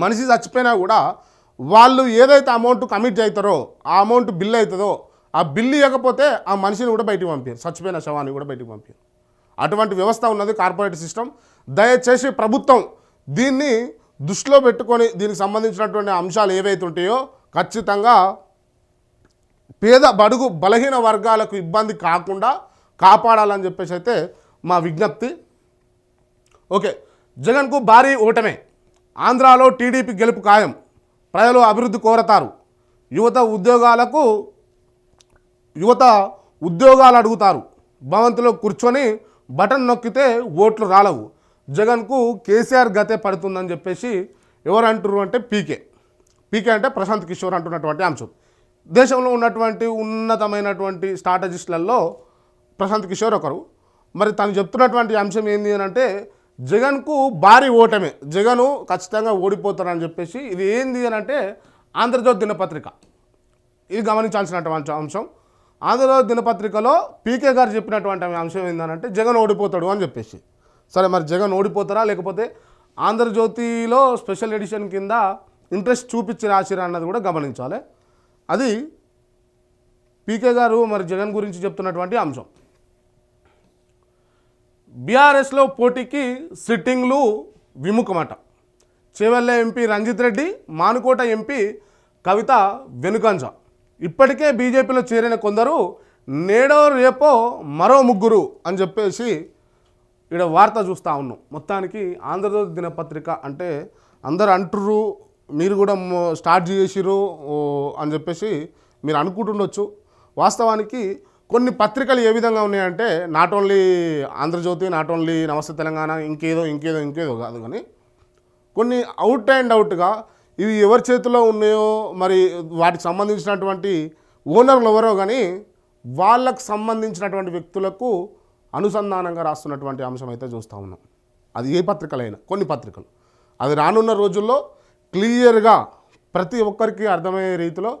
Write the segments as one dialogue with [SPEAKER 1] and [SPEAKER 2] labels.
[SPEAKER 1] మనిషి చచ్చిపోయినా కూడా వాళ్ళు ఏదైతే అమౌంట్ కమిట్ అవుతారో ఆ అమౌంట్ బిల్ అవుతుందో ఆ బిల్లు ఇవ్వకపోతే ఆ మనిషిని కూడా బయటికి పంపారు చచ్చిపోయిన శవాన్ని కూడా బయటికి పంపారు అటువంటి వ్యవస్థ ఉన్నది కార్పొరేట్ సిస్టమ్. దయచేసి ప్రభుత్వం దీన్ని దృష్టిలో పెట్టుకొని దీనికి సంబంధించినటువంటి అంశాలు ఏవైతే ఉంటాయో ఖచ్చితంగా పేద బడుగు బలహీన వర్గాలకు ఇబ్బంది కాకుండా కాపాడాలని చెప్పేసి అయితే మా విజ్ఞప్తి. ఓకే జగన్కు భారీ ఓటమే. ఆంధ్రాలో టీడీపీ గెలుపు ఖాయం. ప్రజలు అభివృద్ధి కోరతారు. యువత ఉద్యోగాలకు యువత ఉద్యోగాలు అడుగుతారు. భవంతిలో కూర్చొని బటన్ నొక్కితే ఓట్లు రాలవు. జగన్కు కేసీఆర్ గతే పడుతుందని చెప్పేసి ఎవరు అంటారు అంటే పీకే. పీకే అంటే ప్రశాంత్ కిషోర్ అంటున్నటువంటి అంశం. దేశంలో ఉన్నటువంటి ఉన్నతమైనటువంటి స్ట్రాటజిస్టులలో ప్రశాంత్ కిషోర్ ఒకరు. మరి తను చెప్తున్నటువంటి అంశం ఏంటి అని అంటే జగన్కు భారీ ఓటమే. జగను ఖచ్చితంగా ఓడిపోతారని చెప్పేసి ఇది ఏంది అని అంటే ఆంధ్రజ్యోతి దినపత్రిక. ఇది గమనించాల్సినటువంటి అంశం. ఆంధ్రజ్యోతి దినపత్రికలో పీకే గారు చెప్పినటువంటి అంశం ఏంటంటే జగన్ ఓడిపోతాడు అని చెప్పేసి. సరే మరి జగన్ ఓడిపోతారా? లేకపోతే ఆంధ్రజ్యోతిలో స్పెషల్ ఎడిషన్ కింద ఇంట్రెస్ట్ చూపించి రాసిరా అన్నది కూడా గమనించాలి. అది పీకే గారు మరి జగన్ గురించి చెప్తున్నటువంటి అంశం. బీఆర్ఎస్లో పోటీకి సిట్టింగ్లు విముఖమట. చేవెళ్ళ ఎంపీ రంజిత్ రెడ్డి మానుకోట ఎంపీ కవిత వెనుకంజ. ఇప్పటికే బీజేపీలో చేరిన కొందరు నేడో రేపో మరో ముగ్గురు అని చెప్పేసి ఇక్కడ వార్త చూస్తూ ఉన్నాం. మొత్తానికి ఆంధ్రజ్యోతి దినపత్రిక అంటే అందరు అంటుర్రు మీరు కూడా స్టార్ట్ చేసిర్రు ఓ, అని చెప్పేసి మీరు అనుకుంటుండొచ్చు. వాస్తవానికి కొన్ని పత్రికలు ఏ విధంగా ఉన్నాయంటే not only Andhra Jyothi not only Namaste Telangana ఇంకేదో ఇంకేదో ఇంకేదో కాదు కానీ కొన్ని అవుట్ అండ్ అవుట్గా ఇవి ఎవరి చేతిలో ఉన్నాయో మరి వాటికి సంబంధించినటువంటి ఓనర్లు ఎవరో కానీ వాళ్ళకు సంబంధించినటువంటి వ్యక్తులకు అనుసంధానంగా రాస్తున్నటువంటి అంశం అయితే చూస్తూ ఉన్నాం. అది ఏ పత్రికలైనా కొన్ని పత్రికలు. అది రానున్న రోజుల్లో క్లియర్గా ప్రతి ఒక్కరికి అర్థమయ్యే రీతిలో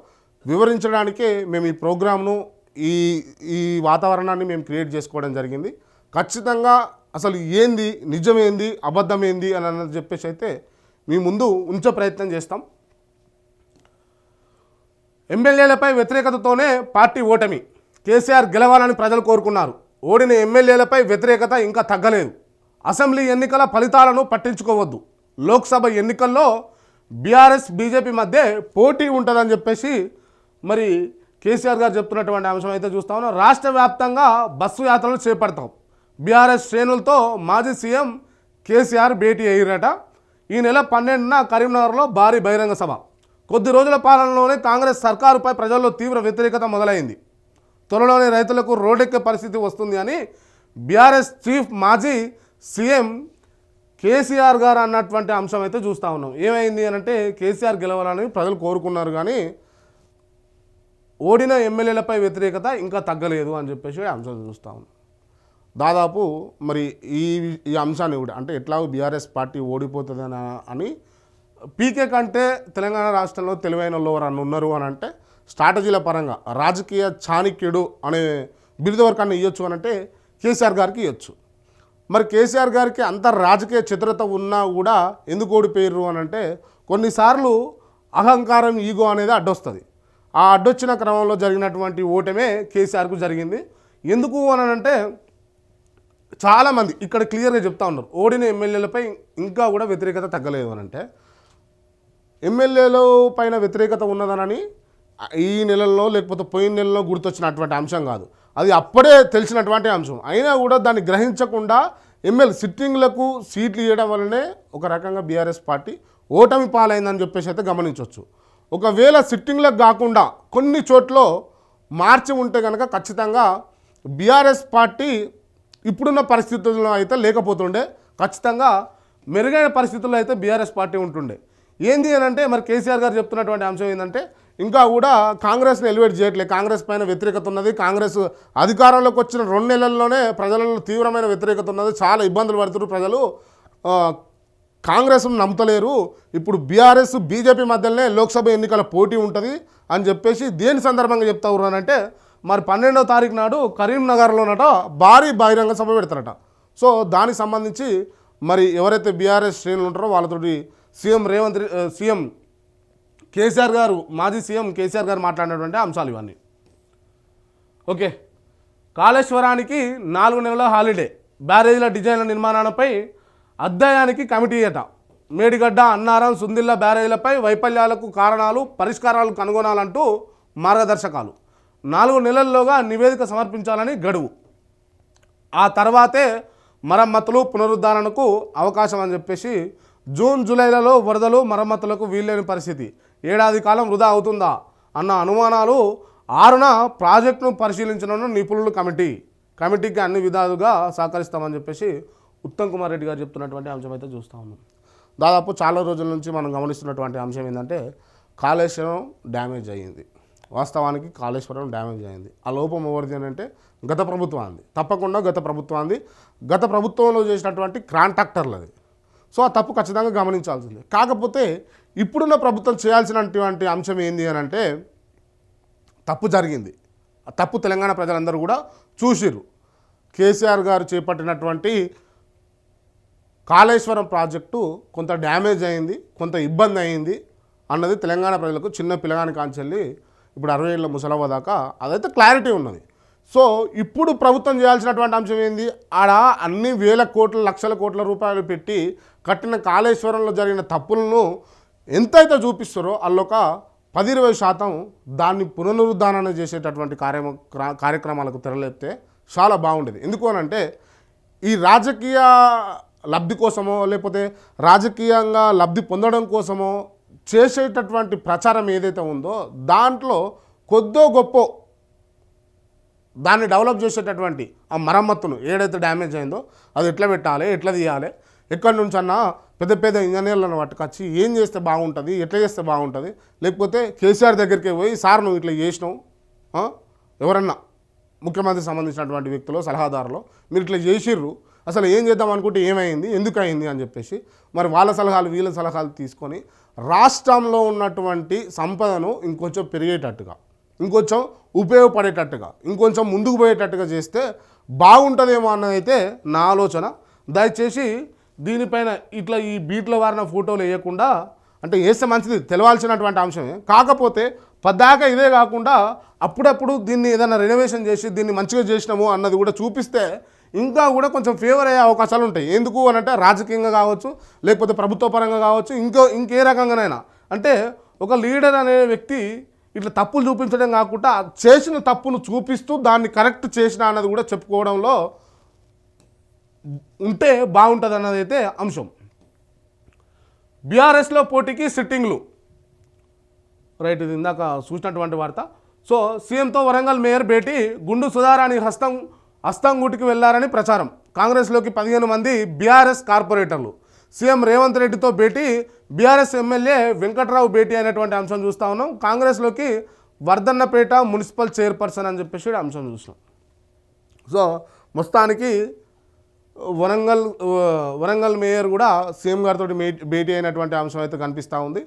[SPEAKER 1] వివరించడానికే మేము ఈ ప్రోగ్రామ్ను ఈ ఈ వాతావరణాన్ని మేము క్రియేట్ చేసుకోవడం జరిగింది. ఖచ్చితంగా అసలు ఏంది నిజమేంది అబద్ధమేంది అని అన్నది చెప్పేసి అయితే మీ ముందు ఉంచే ప్రయత్నం చేస్తాం. ఎమ్మెల్యేలపై వ్యతిరేకతతోనే పార్టీ ఓటమి. కేసీఆర్ గెలవాలని ప్రజలు కోరుకున్నారు. ఓడిన ఎమ్మెల్యేలపై వ్యతిరేకత ఇంకా తగ్గలేదు. అసెంబ్లీ ఎన్నికల ఫలితాలను పట్టించుకోవద్దు. లోక్సభ ఎన్నికల్లో బీఆర్ఎస్ బీజేపీ మధ్య పోటీ ఉంటుందని చెప్పేసి మరి కేసీఆర్ గారు చెప్తున్నటువంటి అంశం అయితే చూస్తా ఉన్నాం. రాష్ట్ర వ్యాప్తంగా బస్సు యాత్రలు చేపడతాం. బీఆర్ఎస్ శ్రేణులతో మాజీ సీఎం కేసీఆర్ భేటీ అయ్యారట. ఈ నెల పన్నెండున కరీంనగర్లో భారీ బహిరంగ సభ. కొద్ది రోజుల పాలనలోనే కాంగ్రెస్ సర్కారుపై ప్రజల్లో తీవ్ర వ్యతిరేకత మొదలైంది. త్వరలోనే రైతులకు రోడ్డెక్కే పరిస్థితి వస్తుంది అని బీఆర్ఎస్ చీఫ్ మాజీ సీఎం కేసీఆర్ గారు అన్నటువంటి అంశం అయితే చూస్తూ ఉన్నాం. ఏమైంది అని అంటే కేసీఆర్ గెలవాలని ప్రజలు కోరుకున్నారు కానీ ఓడిన ఎమ్మెల్యేలపై వ్యతిరేకత ఇంకా తగ్గలేదు అని చెప్పేసి అంశం చూస్తూ ఉన్నాం. దాదాపు మరి ఈ ఈ అంశాన్ని కూడా అంటే ఎట్లాగో బీఆర్ఎస్ పార్టీ ఓడిపోతుందని అని పీకే కంటే తెలంగాణ రాష్ట్రంలో తెలివైన వాళ్ళు ఉన్నారు అని అంటే స్ట్రాటజీల పరంగా రాజకీయ చాణిక్యుడు అనే బిరుదు వరకన్నా ఇవ్వచ్చు అని అంటే కేసీఆర్ గారికి ఇవ్వచ్చు మరి కేసీఆర్ గారికి అంత రాజకీయ చతురత ఉన్నా కూడా ఎందుకు ఓడిపోయారు అని అంటే కొన్నిసార్లు అహంకారం ఈగో అనేది అడ్డొస్తుంది. ఆ అడ్డొచ్చిన క్రమంలో జరిగినటువంటి ఓటమే కేసీఆర్కు జరిగింది. ఎందుకు అని అంటే చాలామంది ఇక్కడ క్లియర్గా చెప్తా ఉన్నారు. ఓడిన ఎమ్మెల్యేలపై ఇంకా కూడా వ్యతిరేకత తగ్గలేదు అని అంటే ఎమ్మెల్యేల పైన వ్యతిరేకత ఉన్నదనని ఈ నెలల్లో లేకపోతే పోయిన నెలలో గుర్తొచ్చినటువంటి అంశం కాదు. అది అప్పుడే తెలిసినటువంటి అంశం. అయినా కూడా దాన్ని గ్రహించకుండా ఎమ్మెల్యే సిట్టింగ్లకు సీట్లు ఇవ్వడం వల్లనే ఒక రకంగా బీఆర్ఎస్ పార్టీ ఓటమి పాలైందని చెప్పేసి అయితే గమనించవచ్చు ఒకవేళ సిట్టింగ్లకు కాకుండా కొన్ని చోట్ల మార్చి ఉంటే కనుక ఖచ్చితంగా బీఆర్ఎస్ పార్టీ ఇప్పుడున్న పరిస్థితుల్లో అయితే లేకపోతుండే. ఖచ్చితంగా మెరుగైన పరిస్థితుల్లో అయితే బీఆర్ఎస్ పార్టీ ఉంటుండే. ఏంది అని అంటే మరి కేసీఆర్ గారు చెప్తున్నటువంటి అంశం ఏంటంటే ఇంకా కూడా కాంగ్రెస్ని ఎలివేట్ చేయట్లేదు కాంగ్రెస్ పైన వ్యతిరేకత ఉన్నది. కాంగ్రెస్ అధికారంలోకి వచ్చిన రెండు నెలల్లోనే ప్రజలలో తీవ్రమైన వ్యతిరేకత ఉన్నది. చాలా ఇబ్బందులు పడుతున్నారు ప్రజలు. కాంగ్రెస్ను నమ్ముతలేరు. ఇప్పుడు బీఆర్ఎస్ బీజేపీ మధ్యలోనే లోక్సభ ఎన్నికల పోటీ ఉంటుంది అని చెప్పేసి దేని సందర్భంగా చెప్తా అంటే మరి పన్నెండో తారీఖు నాడు కరీంనగర్లోనట భారీ బహిరంగ సభ పెడతారట. సో దానికి సంబంధించి మరి ఎవరైతే బీఆర్ఎస్ శ్రేణులు ఉంటారో వాళ్ళతోటి సీఎం రేవంత్ సీఎం కేసీఆర్ గారు మాజీ సీఎం కేసీఆర్ గారు మాట్లాడినటువంటి అంశాలు ఇవన్నీ. ఓకే. కాళేశ్వరానికి నాలుగు నెలల హాలిడే. బ్యారేజీల డిజైన్ల నిర్మాణాలపై అధ్యాయానికి కమిటీ అట మేడిగడ్డ అన్నారం సుందిల్ల బ్యారేజీలపై వైఫల్యాలకు కారణాలు పరిష్కారాలు కనుగొనాలంటూ మార్గదర్శకాలు. నాలుగు నెలల్లోగా నివేదిక సమర్పించాలని గడువు. ఆ తర్వాతే మరమ్మతులు పునరుద్ధరణకు అవకాశం అని చెప్పేసి జూన్ జూలైలలో వరదలు మరమ్మతులకు వీల్లేని పరిస్థితి. ఏడాది కాలం వృధా అవుతుందా అన్న అనుమానాలు ఆరున ప్రాజెక్టును పరిశీలించనున్న నిపుణుల కమిటీ. కమిటీకి అన్ని విధాలుగా సహకరిస్తామని చెప్పేసి ఉత్తమ్ కుమార్ రెడ్డి గారు చెప్తున్నటువంటి అంశం అయితే చూస్తూ ఉన్నాం. దాదాపు చాలా రోజుల నుంచి మనం గమనిస్తున్నటువంటి అంశం ఏంటంటే కాళేశ్వరం డ్యామేజ్ అయ్యింది. వాస్తవానికి కాళేశ్వరం డ్యామేజ్ అయింది ఆ లోపం ఎవరిది అని అంటే గత ప్రభుత్వాన్ని తప్పకుండా గత ప్రభుత్వాన్ని గత ప్రభుత్వంలో చేసినటువంటి కాంట్రాక్టర్లది. సో ఆ తప్పు ఖచ్చితంగా గమనించాల్సిందే. కాకపోతే ఇప్పుడున్న ప్రభుత్వం చేయాల్సినటువంటి అంశం ఏంది అని అంటే తప్పు జరిగింది. ఆ తప్పు తెలంగాణ ప్రజలందరూ కూడా చూసిరు కేసీఆర్ గారు చేపట్టినటువంటి కాళేశ్వరం ప్రాజెక్టు కొంత డ్యామేజ్ అయింది కొంత ఇబ్బంది అయింది అన్నది తెలంగాణ ప్రజలకు చిన్న పిల్లగాని కాంచెల్లి ఇప్పుడు అరవై ఏళ్ళ ముసలవ్వ దాకా అదైతే క్లారిటీ ఉన్నది. సో ఇప్పుడు ప్రభుత్వం చేయాల్సినటువంటి అంశం ఏంది? ఆడ అన్ని వేల కోట్ల లక్షల కోట్ల రూపాయలు పెట్టి కట్టిన కాళేశ్వరంలో జరిగిన తప్పులను ఎంతైతే చూపిస్తారో అల్లొక పది ఇరవై శాతం దాన్ని పునరుద్ధారణ చేసేటటువంటి కార్య క్రా- కార్యక్రమాలకు తెరలేపితే చాలా బాగుండేది. ఎందుకు అంటే ఈ రాజకీయ లబ్ధి కోసమో లేకపోతే రాజకీయంగా లబ్ధి పొందడం కోసమో చేసేటటువంటి ప్రచారం ఏదైతే ఉందో దాంట్లో కొద్దో గొప్ప దాన్ని డెవలప్ చేసేటటువంటి ఆ మరమ్మతును ఏదైతే డ్యామేజ్ అయిందో అది ఎట్లా పెట్టాలి ఎట్లా తీయాలి ఎక్కడి నుంచి అన్నా పెద్ద పెద్ద ఇంజనీర్లను పట్టుకొచ్చి ఏం చేస్తే బాగుంటుంది ఎట్లా చేస్తే బాగుంటుంది లేకపోతే కేసీఆర్ దగ్గరికి పోయి సార్ నువ్వు ఇట్లా చేసినావు ఎవరన్నా ముఖ్యమంత్రికి సంబంధించినటువంటి వ్యక్తులు సలహాదారులు మీరు ఇట్లా చేసిర్రు అసలు ఏం చేద్దాం అనుకుంటే ఏమైంది? ఎందుకు అయింది అని చెప్పేసి మరి వాళ్ళ సలహాలు వీళ్ళ సలహాలు తీసుకొని రాష్ట్రంలో ఉన్నటువంటి సంపదను ఇంకొంచెం పెరిగేటట్టుగా ఇంకొంచెం ఉపయోగపడేటట్టుగా ఇంకొంచెం ముందుకు పోయేటట్టుగా చేస్తే బాగుంటుందేమో అన్నదైతే నా ఆలోచన. దయచేసి దీనిపైన ఇట్లా ఈ బీట్ల వారిన ఫోటోలు వేయకుండా అంటే వేస్తే మంచిది తెలవాల్సినటువంటి అంశమే. కాకపోతే పద్దాక ఇదే కాకుండా అప్పుడప్పుడు దీన్ని ఏదైనా రెనోవేషన్ చేసి దీన్ని మంచిగా చేసినాము అన్నది కూడా చూపిస్తే ఇంకా కూడా కొంచెం ఫేవర్ అయ్యే అవకాశాలు ఉంటాయి. ఎందుకు అని అంటే రాజకీయంగా కావచ్చు లేకపోతే ప్రభుత్వ పరంగా కావచ్చు ఇంకో ఇంకే రకంగానైనా. అంటే ఒక లీడర్ అనే వ్యక్తి ఇట్లా తప్పులు చూపించడం కాకుండా చేసిన తప్పును చూపిస్తూ దాన్ని కరెక్ట్ చేసిన అన్నది కూడా చెప్పుకోవడంలో ఉంటే బాగుంటుంది అన్నది అయితే అంశం. బీఆర్ఎస్లో పోటీకి సిట్టింగ్లు. రైట్ ఇది ఇందాక చూసినటువంటి వార్త. సో సీఎంతో వరంగల్ మేయర్ భేటీ గుండు సుధారాణి హస్తం అస్తాంగూటికి వెళ్ళారని ప్రచారం. కాంగ్రెస్లోకి పదిహేను మంది బీఆర్ఎస్ కార్పొరేటర్లు. సీఎం రేవంత్ రెడ్డితో భేటీ బీఆర్ఎస్ ఎమ్మెల్యే వెంకట్రావు భేటీ అయినటువంటి అంశం చూస్తా ఉన్నాం. కాంగ్రెస్లోకి వర్ధన్నపేట మున్సిపల్ చైర్పర్సన్ అని చెప్పేసి అంశం చూసినాం. సో మొత్తానికి వరంగల్ వరంగల్ మేయర్ కూడా సీఎం గారితో భేటీ అయినటువంటి అంశం అయితే కనిపిస్తూ ఉంది.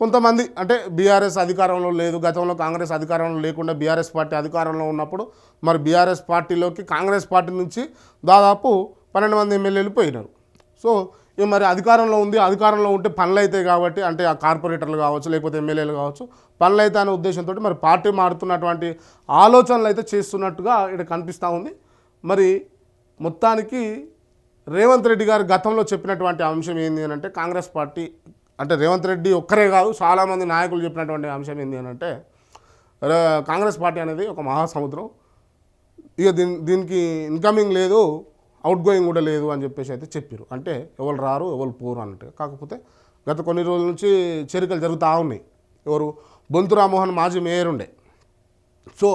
[SPEAKER 1] కొంతమంది అంటే బీఆర్ఎస్ అధికారంలో లేదు గతంలో కాంగ్రెస్ అధికారంలో లేకుండా బీఆర్ఎస్ పార్టీ అధికారంలో ఉన్నప్పుడు మరి బీఆర్ఎస్ పార్టీలోకి కాంగ్రెస్ పార్టీ నుంచి దాదాపు పన్నెండు మంది ఎమ్మెల్యేలు పోయినారు. సో ఇక మరి అధికారంలో ఉంది అధికారంలో ఉంటే పనులు అవుతాయి కాబట్టి అంటే ఆ కార్పొరేటర్లు కావచ్చు లేకపోతే ఎమ్మెల్యేలు కావచ్చు పనులు అయితే అనే ఉద్దేశంతో మరి పార్టీ మారుతున్నటువంటి ఆలోచనలు అయితే చేస్తున్నట్టుగా ఇక్కడ కనిపిస్తూ ఉంది. మరి మొత్తానికి రేవంత్ రెడ్డి గారు గతంలో చెప్పినటువంటి అంశం ఏంటి అని అంటే కాంగ్రెస్ పార్టీ అంటే రేవంత్ రెడ్డి ఒక్కరే కాదు చాలామంది నాయకులు చెప్పినటువంటి అంశం ఏంది అని అంటే కాంగ్రెస్ పార్టీ అనేది ఒక మహాసముద్రం. ఇక దీని దీనికి ఇన్కమింగ్ లేదు అవుట్ గోయింగ్ కూడా లేదు అని చెప్పేసి అయితే చెప్పారు అంటే ఎవరు రారు ఎవరు పోరు అన్నట్టుగా. కాకపోతే గత కొన్ని రోజుల నుంచి చేరికలు జరుగుతూ ఉన్నాయి. ఎవరు? బొంతు రామ్మోహన్ మాజీ మేయర్ ఉండే. సో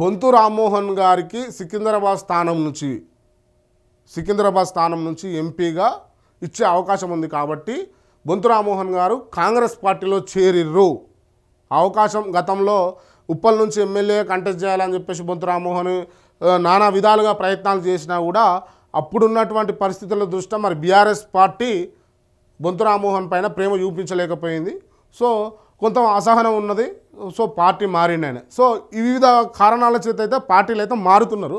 [SPEAKER 1] బొంతు రామ్మోహన్ గారికి సికింద్రాబాద్ స్థానం నుంచి సికింద్రాబాద్ స్థానం నుంచి ఎంపీగా ఇచ్చే అవకాశం ఉంది కాబట్టి బొంతు రామ్మోహన్ గారు కాంగ్రెస్ పార్టీలో చేరిర్రు. అవకాశం గతంలో ఉప్పల్ నుంచి ఎమ్మెల్యే కంటెస్ట్ చేయాలని చెప్పేసి బొంతు రామ్మోహన్ నానా విధాలుగా ప్రయత్నాలు చేసినా కూడా అప్పుడున్నటువంటి పరిస్థితుల దృష్ట్యా మరి బీఆర్ఎస్ పార్టీ బొంతు రామ్మోహన్ పైన ప్రేమ చూపించలేకపోయింది. సో కొంత అసహనం ఉన్నది. సో పార్టీ మారిండు ఆయన సో ఈ వివిధ కారణాల చేత అయితే పార్టీలు అయితే మారుతున్నారు.